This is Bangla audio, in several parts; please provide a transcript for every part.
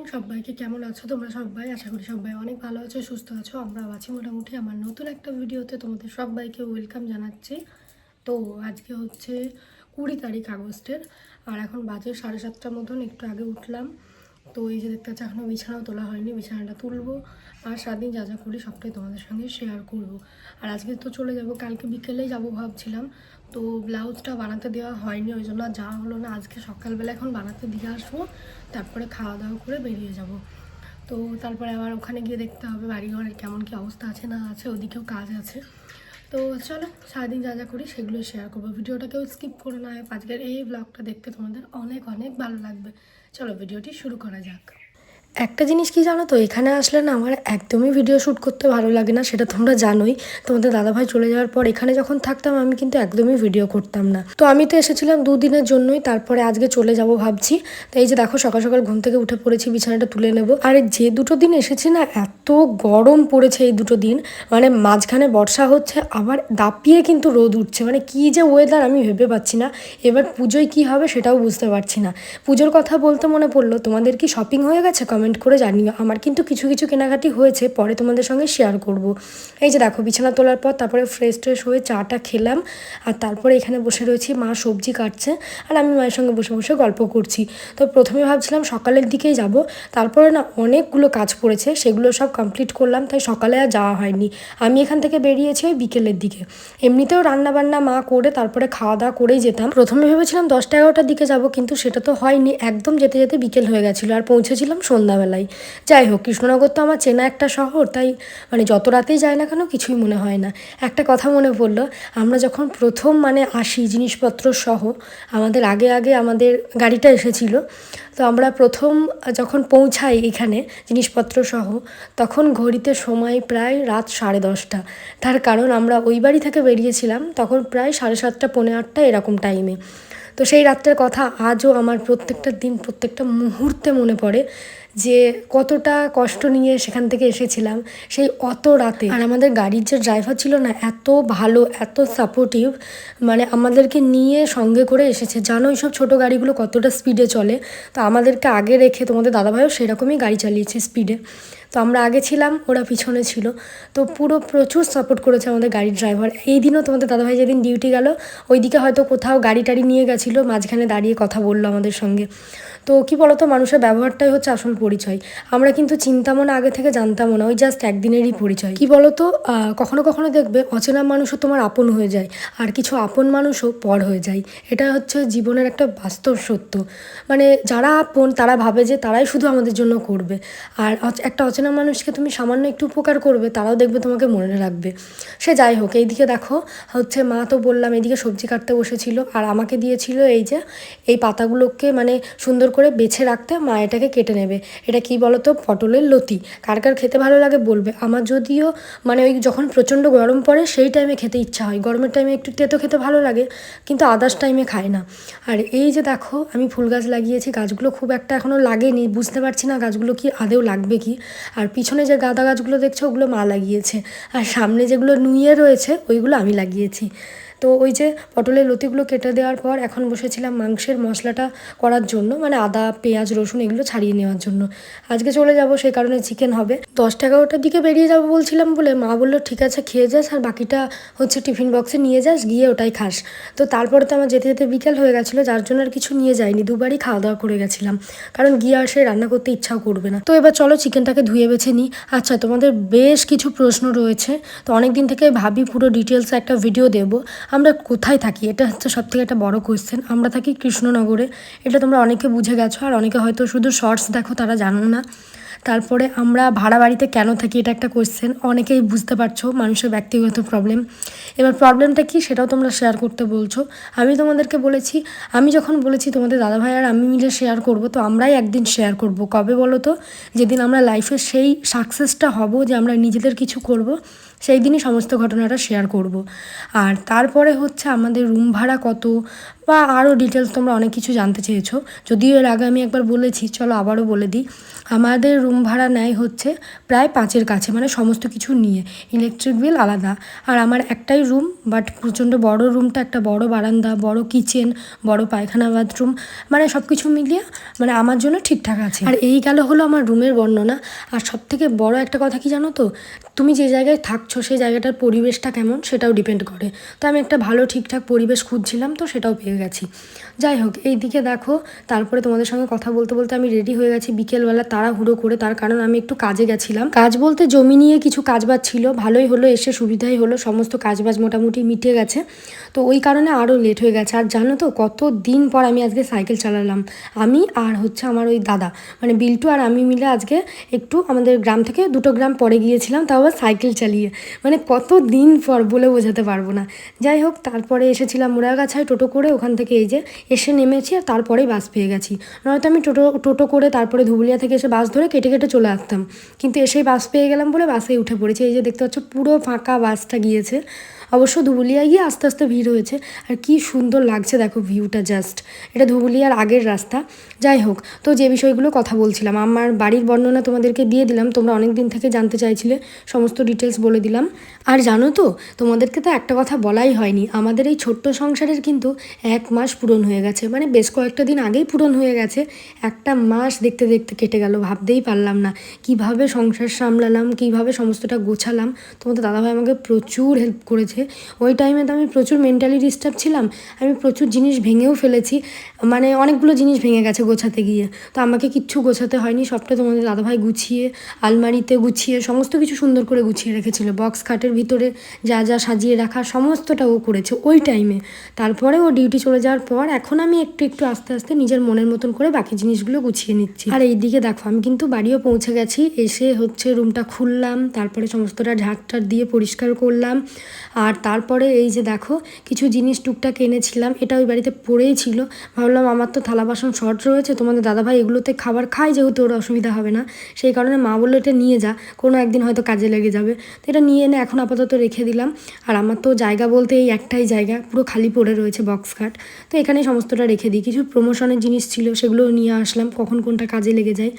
মর্নিং সবাইকে কেমন আছো? তোমরা সবাই? আশা করি সবাই অনেক ভালো আছো, সুস্থ আছো। আমরা আছি মোটামুটি। আমার নতুন একটা ভিডিওতে তোমাদের সবাইকে ওয়েলকাম জানাচ্ছি। তো আজকে হচ্ছে কুড়ি তারিখ আগস্টের। আর এখন বাজে সাড়ে সাতটার মতন, একটু আগে উঠলাম। তো এই যে দেখতে পাচ্ছি এখনও বিছানাও তোলা হয়নি, বিছানাটা তুলবো আর সারাদিন যা যা করি সবটাই তোমাদের সঙ্গে শেয়ার করব। আর আজকে তো চলে যাব, কালকে বিকেলেই যাব ভাবছিলাম, তো ব্লাউজটা বানাতে দেওয়া হয়নি, ওই জন্য যাওয়া হলো না। আজকে সকালবেলা এখন বানাতে দিয়ে আসব, তারপরে খাওয়া দাওয়া করে বেরিয়ে যাব। তো তারপরে আবার ওখানে গিয়ে দেখতে হবে বাড়িঘরের কেমন কী অবস্থা আছে না আছে, ওদিকেও কাজ আছে। তো চলো সারাদিন যা যা করি সেগুলো শেয়ার করব। ভিডিওটাকেও স্কিপ করে না। আজকের এই ব্লগটা দেখতে তোমাদের অনেক অনেক ভালো লাগবে। চলো ভিডিওটি শুরু করা যাক। একটা জিনিস কি জানো তো? এখানে আসলে না আমার একদমই ভিডিও শ্যুট করতে ভালো লাগে না, সেটা তোমরা জানোই। তোমাদের দাদাভাই চলে যাওয়ার পর এখানে যখন থাকতাম আমি কিন্তু একদমই ভিডিও করতাম না। তো আমি তো এসেছিলাম দুদিনের জন্যই, তারপরে আজকে চলে যাব ভাবছি। তো এই যে দেখো, সকাল সকাল ঘুম থেকে উঠে পড়েছি, বিছানাটা তুলে নেব। আর যে দুটো দিন এসেছি না, এত গরম পড়েছে এই দুটো দিন। মানে মাঝখানে বর্ষা হচ্ছে, আবার দাপিয়ে কিন্তু রোদ উঠছে। মানে কি যে ওয়েদার আমি ভেবে পাচ্ছি না। এবার পুজোয় কি হবে সেটাও বুঝতে পারছি না। পুজোর কথা বলতে মনে পড়ল, তোমাদের কি শপিং হয়ে গেছে কমেন্ট করে জানিও। আমার কিন্তু কিছু কিছু কেনাকাটি হয়েছে, পরে তোমাদের সঙ্গে শেয়ার করব। এই যে দেখো, বিছানা তোলার পর তারপরে ফ্রেশ ট্রেশ হয়ে চাটা খেলাম, আর তারপরে এখানে বসে রয়েছি, মা সবজি কাটছে, আর আমি মায়ের সঙ্গে বসে বসে গল্প করছি। তো প্রথমে ভাবছিলাম সকালের দিকেই যাব, তারপরে না অনেকগুলো কাজ পড়েছে, সেগুলো সব কমপ্লিট করলাম, তাই সকালে আর যাওয়া হয়নি। আমি এখান থেকে বেরিয়েছি ওই বিকেলের দিকে। এমনিতেও রান্না বান্না মা করে, তারপরে খাওয়া দাওয়া করেই যেতাম। প্রথমে ভেবেছিলাম দশটা এগারোটার দিকে যাব, কিন্তু সেটা তো হয়নি, একদম যেতে যেতে বিকেল হয়ে গেছিল, আর পৌঁছেছিলাম সন্ধ্যাবেলায়। যাই হোক, কৃষ্ণনগর তো আমার চেনা একটা শহর, তাই মানে যত রাতেই যায় না কেন কিছুই মনে হয় না। একটা কথা মনে পড়ল, আমরা যখন প্রথম মানে আসি জিনিসপত্র সহ, আমাদের আগে আগে আমাদের গাড়িটা এসেছিল, তো আমরা প্রথম যখন পৌঁছাই এখানে জিনিসপত্র সহ, তখন ঘড়িতে সময় প্রায় রাত সাড়ে দশটা। তার কারণ আমরা ওই বাড়ি থেকে বেরিয়েছিলাম, তখন প্রায় সাড়ে সাতটা, পৌনে আটটা এরকম টাইমে। তো সেই রাত্রের কথা আজও আমার প্রত্যেকটা দিন, প্রত্যেকটা মুহূর্তে মনে পড়ে যে কতটা কষ্ট নিয়ে সেখান থেকে এসেছিলাম, সেই অত রাতে। আর আমাদের গাড়ির যে ড্রাইভার ছিল না, এত ভালো, এত সাপোর্টিভ মানে আমাদেরকে নিয়ে সঙ্গে করে এসেছে। জানো সব ছোটো গাড়িগুলো কতটা স্পিডে চলে? তো আমাদেরকে আগে রেখে তোমাদের দাদাভাইও সেরকমই গাড়ি চালিয়েছে স্পিডে তো আমরা আগে ছিলাম, ওরা পিছনে ছিল। তো পুরো প্রচুর সাপোর্ট করেছে আমাদের গাড়ির ড্রাইভার। এই দিনও তোমাদের দাদাভাই যেদিন ডিউটি গেল, ওইদিকে হয়তো কোথাও গাড়ি টাড়ি নিয়ে গেছিল, মাঝখানে দাঁড়িয়ে কথা বলল আমাদের সঙ্গে। তো কী বলতো, মানুষের ব্যবহারটাই হচ্ছে আসল পরিচয়। আমরা কিন্তু চিন্তামো না, আগে থেকে জানতামও না, ওই জাস্ট একদিনেরই পরিচয়। কি বলতো? কখনো কখনো দেখবে অচেনা মানুষও তোমার আপন হয়ে যায়, আর কিছু আপন মানুষও পর হয়ে যায়। এটা হচ্ছে জীবনের একটা বাস্তব সত্য। মানে যারা আপন, তারা ভাবে যে তারাই শুধু আমাদের জন্য করবে। আর একটা অচেনা মানুষকে তুমি সামান্য একটু উপকার করবে, তারাও দেখবে তোমাকে মনে রাখবে। সে যাই হোক, এইদিকে দেখো, হচ্ছে মা তো বললাম, এইদিকে সবজি কাটতে বসেছিল, আর আমাকে দিয়েছিল এই যে, এই পাতাগুলোকে মানে সুন্দর করে বেছে রাখতে মা এটাকে কেটে নেবে। এটা কি বলতো? পটলের লতি। কার কার খেতে ভালো লাগে বলবে। আমার যদিও মানে ওই যখন প্রচণ্ড গরম পড়ে, সেই টাইমে খেতে ইচ্ছা হয়। গরমের টাইমে একটু তেতো খেতে ভালো লাগে, কিন্তু আদার্স টাইমে খায় না। আর এই যে দেখো, আমি ফুল গাছ লাগিয়েছি, গাছগুলো খুব একটা এখনও লাগেনি, বুঝতে পারছি না গাছগুলো কি আদেও লাগবে কি। আর পিছনে যে গাঁদা গাছগুলো দেখছ, ওগুলো মা লাগিয়েছে। আর সামনে যেগুলো নুইয়ে রয়েছে, ওইগুলো আমি লাগিয়েছি। তো ওই যে পটলের লতিগুলো কেটে দেওয়ার পর এখন বসেছিলাম মাংসের মশলাটা করার জন্য মানে আদা, পেঁয়াজ, রসুন এগুলো ছাড়িয়ে নেওয়ার জন্য। আজকে চলে যাব সেই কারণে চিকেন হবে। দশটা এগারোটার দিকে বেরিয়ে যাব বলছিলাম বলে মা বলল, ঠিক আছে, খেয়ে যাস আর বাকিটা হচ্ছে টিফিন বক্সে নিয়ে যাস, গিয়ে ওটাই খাস। তো তারপরে তো আমার যেতে যেতে বিকেল হয়ে গেছিল, যার জন্য আর কিছু নিয়ে যাইনি। দুবারই খাওয়া দাওয়া করে গেছিলাম, কারণ গিয়ে আর সে রান্না করতে ইচ্ছাও করবে না। তো এবার চলো চিকেনটাকে ধুয়ে বেছে নিই। আচ্ছা তোমাদের বেশ কিছু প্রশ্ন রয়েছে, তো অনেক দিন থেকে ভাবি পুরো ডিটেলসে একটা ভিডিও দেবো। আমরা কোথায় থাকি? এটা হচ্ছে সব থেকে একটা বড় কোয়েশ্চেন আমরা থাকি কৃষ্ণনগরে। এটা তোমরা অনেকে বুঝে গেছো, আর অনেকে হয়তো শুধু শর্টস দেখো, তারা জানো না। তারপরে আমরা ভাড়া বাড়িতে কেন থাকি, এটা একটা কোয়েশ্চেন অনেকেই বুঝতে পারছ, মানুষের ব্যক্তিগত প্রবলেম এবার প্রবলেমটা কি, সেটাও তোমরা শেয়ার করতে বলছো। আমি তোমাদেরকে বলেছি, আমি যখন বলেছি তোমাদের দাদাভাই আর আমি মিলে শেয়ার করব, তো আমরাই একদিন শেয়ার করব। কবে বলো তো? যেদিন আমরা লাইফে সেই সাকসেসটা হব যে আমরা নিজেদের কিছু করব। সেই দিনই সমস্ত ঘটনাটা শেয়ার করব। আর তারপরে হচ্ছে আমাদের রুম ভাড়া কত বা আরও ডিটেলস তোমরা অনেক কিছু জানতে চেয়েছো। যদিও এর আগে আমি একবার বলেছি, চলো আবারও বলে দিই। আমাদের রুম ভাড়া নেয় হচ্ছে প্রায় পাঁচের কাছে মানে সমস্ত কিছু নিয়ে। ইলেকট্রিক বিল আলাদা। আর আমার একটাই রুম বাট প্রচণ্ড বড় রুমটা একটা বড় বারান্দা, বড় কিচেন বড় পায়খানা বাথরুম মানে সব কিছু মিলিয়ে মানে আমার জন্য ঠিকঠাক আছে। আর এই গেল হলো আমার রুমের বর্ণনা। আর সব থেকে বড় একটা কথা কি জানো তো? তুমি যে জায়গায় থাকছো সেই জায়গাটার পরিবেশটা কেমন সেটাও ডিপেন্ড করে। তো আমি একটা ভালো ঠিকঠাক পরিবেশ খুঁজছিলাম তো সেটাও পেয়ে গেছি। যাই হোক, এই দিকে দেখো, তারপরে তোমাদের সঙ্গে কথা বলতে বলতে আমি রেডি হয়ে গেছি বিকেলবেলা তাড়াহুড়ো করে। তার কারণ আমি একটু কাজে গেছিলাম। কাজ বলতে জমি নিয়ে কিছু কাজবাজ ছিল, ভালোই হলো, এসে সুবিধাই হলো, সমস্ত কাজবাজ মোটামুটি মিটে গেছে। তো ওই কারণে আরও লেট হয়ে গেছে। আর জানো তো কত দিন পর আমি আজকে সাইকেল চালালাম। আমি আর হচ্ছে আমার ওই দাদা মানে বিল্টু আর আমি মিলে আজকে একটু আমাদের গ্রাম থেকে দুটো গ্রাম পরে গিয়েছিলাম, তাও আবার সাইকেল চালিয়ে। মানে কত দিন পর বলে বোঝাতে পারব না। যাই হোক, তারপরে এসেছিলাম মুরাগাছায় টোটো করে, ওখান থেকে এই যে এসে নেমেছি আর তারপরেই বাস পেয়ে গেছি। নয়তো আমি টোটো টোটো করে তারপরে ধুবুলিয়া থেকে এসে বাস ধরে কেটে কেটে চলে আসতাম। কিন্তু এসেই বাস পেয়ে গেলাম বলে বাসে উঠে পড়েছি। এই যে দেখতে পাচ্ছ, পুরো ফাঁকা বাসটা গিয়েছে। অবশ্য ধুবুলিয়ায় গিয়ে আস্তে আস্তে ভিড় হয়েছে। আর কি সুন্দর লাগছে দেখো ভিউটা জাস্ট এটা ধুবুলিয়ার আগের রাস্তা। যাই হোক, তো যে বিষয়গুলো কথা বলছিলাম, আমার বাড়ির বর্ণনা তোমাদেরকে দিয়ে দিলাম, তোমরা অনেক দিন থেকে জানতে চাইছিলে, সমস্ত ডিটেলস বলে দিলাম। আর জানো তো, তোমাদেরকে তো একটা কথা বলাই হয়নি, আমাদের এই ছোট্ট সংসারের কিন্তু এক মাস পূরণ হয়ে গেছে। মানে বেশ কয়েকটা দিন আগেই পূরণ হয়ে গেছে। একটা মাস দেখতে দেখতে কেটে গেল, ভাবতেই পারলাম না। কীভাবে সংসার সামলালাম, কীভাবে সমস্তটা গোছালাম, তোমাদের দাদাভাই আমাকে প্রচুর হেল্প করেছে। ওই টাইমে তো আমি প্রচুর মেন্টালি ডিস্টার্ব ছিলাম, আমি প্রচুর জিনিস ভেঙেও ফেলেছি মানে অনেকগুলো জিনিস ভেঙে গেছে গোছাতে গিয়ে। তো আমাকে কিচ্ছু গোছাতে হয়নি, সবটা তোমাদের দাদাভাই গুছিয়ে, আলমারিতে গুছিয়ে, সমস্ত কিছু সুন্দর করে গুছিয়ে রেখেছিল। বক্স খাটের ভিতরে যা যা সাজিয়ে রাখা, সমস্তটা ও করেছে ওই টাইমে তারপরে ও ডিউটি চলে যাওয়ার পর এখন আমি একটু একটু আস্তে আস্তে নিজের মনের মতন করে বাকি জিনিসগুলো গুছিয়ে নিচ্ছি। আর এইদিকে দেখো, আমি কিন্তু বাড়িও পৌঁছে গেছি, এসে হচ্ছে রুমটা খুললাম, তারপরে সমস্তটা ঝাঁকটার দিয়ে পরিষ্কার করলাম। আর তারপরে এই যে দেখো, কিছু জিনিস টুকটাক এনেছিলাম, এটা ওই বাড়িতে পড়েই ছিল। ভাবলাম আমার তো থালা বাসন শর্ট রয়েছে, তোমাদের দাদাভাই এগুলোতে খাবার খায় যেহেতু ওর অসুবিধা হবে না। সেই কারণে মা বলল, এটা নিয়ে যা, কোনো একদিন হয়তো কাজে লেগে যাবে। তো এটা নিয়ে এনে এখন আপাতত রেখে দিলাম। আর আমার তো জায়গা বলতে এই একটাই জায়গা, পুরো খালি পড়ে রয়েছে বক্স কাট তো এখানেই সমস্তটা রেখে দিই। কিছু প্রমোশনের জিনিস ছিল সেগুলো নিয়ে আসলাম, কখন কোনটা কাজে লেগে যায়।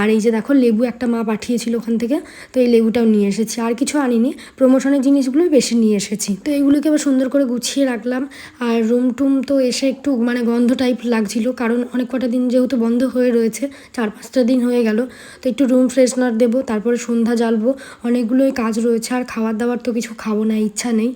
আর এই যে দেখো, লেবু একটা মা পাঠিয়েছিল ওখান থেকে, তো এই লেবুটাও নিয়ে এসেছি। আর কিছু আনিনি প্রমোশনের জিনিসগুলোই বেশি নিয়ে এসেছি। তো এইগুলোকে আবার সুন্দর করে গুছিয়ে রাখলাম। আর রুম টুম তো এসে একটু মানে গন্ধ টাইপ লাগছিল, কারণ অনেক কটা দিন যেহেতু বন্ধ হয়ে রয়েছে, চার পাঁচটা দিন হয়ে গেল, তো একটু রুম ফ্রেশনার দেবো, তারপরে সন্ধ্যা জ্বালবো, অনেকগুলোই কাজ রয়েছে, আর খাবার দাবার তো কিছু খাব না, ইচ্ছা নেই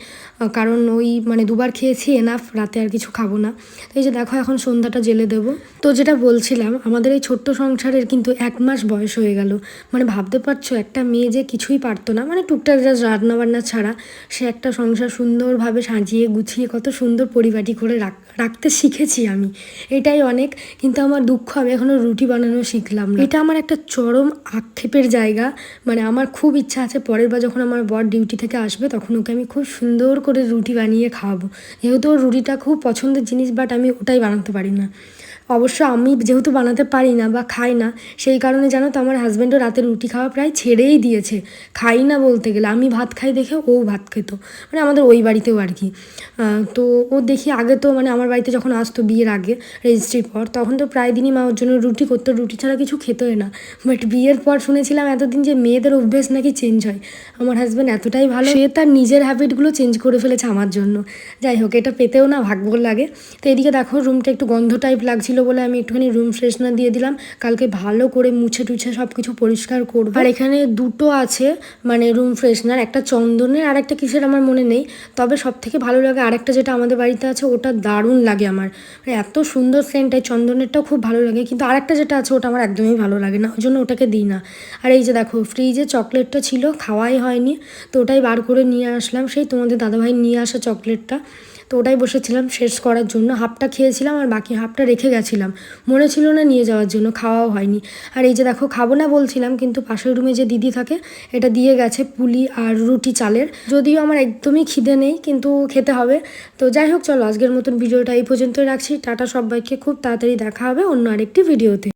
কারণ ওই মানে দুবার খেয়েছি এনাফ রাতে আর কিছু খাব না। তো এই যে দেখো, এখন সন্ধ্যাটা জেলে দেবো। তো যেটা বলছিলাম, আমাদের এই ছোট্ট সংসারের কিন্তু এক মাস বয়স হয়ে গেল। মানে ভাবতে পারছ, একটা মেয়ে যে কিছুই পারতো না। মানে টুকটাক যা রান্না বান্না ছাড়া সে একটা সংসার সুন্দরভাবে সাজিয়ে গুছিয়ে কত সুন্দর পরিপাটি করে রাখ, রাখতে শিখেছি আমি। এটাই অনেক। কিন্তু আমার দুঃখ, আমি এখনও রুটি বানানো শিখলাম না। এটা আমার একটা চরম আক্ষেপের জায়গা। মানে আমার খুব ইচ্ছা আছে পরের বার যখন আমার বর ডিউটি থেকে আসবে, তখন ওকে আমি খুব সুন্দর করে রুটি বানিয়ে খাওয়াবো। যেহেতু ওর রুটিটা খুব পছন্দের জিনিস, বাট আমি ওটাই বানাতে পারি না। অবশ্য আমি যেহেতু বানাতে পারি না বা খাই না, সেই কারণে জানো তো আমার হাজব্যান্ডও রাতে রুটি খাওয়া প্রায় ছেড়েই দিয়েছে। খাই না বলতে গেলে, আমি ভাত খাই দেখে ও ভাত খেত। মানে আমাদের ওই বাড়িতেও আর কি। তো ও দেখি আগে তো মানে আমার বাড়িতে যখন আসতো বিয়ের আগে রেজিস্ট্রির পর, তখন তো প্রায় দিনই মা ওর জন্য রুটি করতো, রুটি ছাড়া কিছু খেতোই না। বাট বিয়ের পর শুনেছিলাম এতদিন যে মেয়েদের অভ্যেস নাকি চেঞ্জ হয়। আমার হাজব্যান্ড এতটাই ভালো, সে তার নিজের হ্যাবিটগুলো চেঞ্জ করে ফেলেছে আমার জন্য। যাই হোক, এটা পেতেও না ভাগ্য লাগে। তো এদিকে দেখো রুমটা একটু গন্ধ টাইপ লাগছিল বলে আমি একটুখানি রুম ফ্রেশনার দিয়ে দিলাম। কালকে ভালো করে মুছে টুছে সব কিছু পরিষ্কার করব। আর এখানে দুটো আছে মানে রুম ফ্রেশনার একটা চন্দনের আর একটা কিসের আমার মনে নেই। তবে সব থেকে ভালো লাগে আরেকটা যেটা আমাদের বাড়িতে আছে, ওটা দারুণ লাগে আমার। মানে এত সুন্দর সেন্ট এই চন্দনেরটাও খুব ভালো লাগে। কিন্তু আরেকটা যেটা আছে, ওটা আমার একদমই ভালো লাগে না, ওই জন্য ওটাকে দিই না। আর এই যে দেখো ফ্রিজে চকলেটটা ছিল, খাওয়াই হয়নি। তো ওটাই বার করে নিয়ে আসলাম। সেই তোমাদের দাদাভাই নিয়ে আসা চকলেটটা তো ওটাই বসেছিলাম শেষ করার জন্য। হাফটা খেয়েছিলাম আর বাকি হাফটা রেখে গেছিলাম। মনে ছিল না নিয়ে যাওয়ার জন্য, খাওয়াও হয়নি। আর এই যে দেখো, খাব না বলছিলাম, কিন্তু পাশের রুমে যে দিদি থাকে, এটা দিয়ে গেছে পুলি আর রুটি চালের। যদিও আমার একদমই খিদে নেই, কিন্তু খেতে হবে। তো যাই হোক, চলো আজকের মতন ভিডিওটা এই পর্যন্তই রাখছি। টাটা সবাইকে, খুব তাড়াতাড়ি দেখা হবে অন্য আরেকটি ভিডিওতে।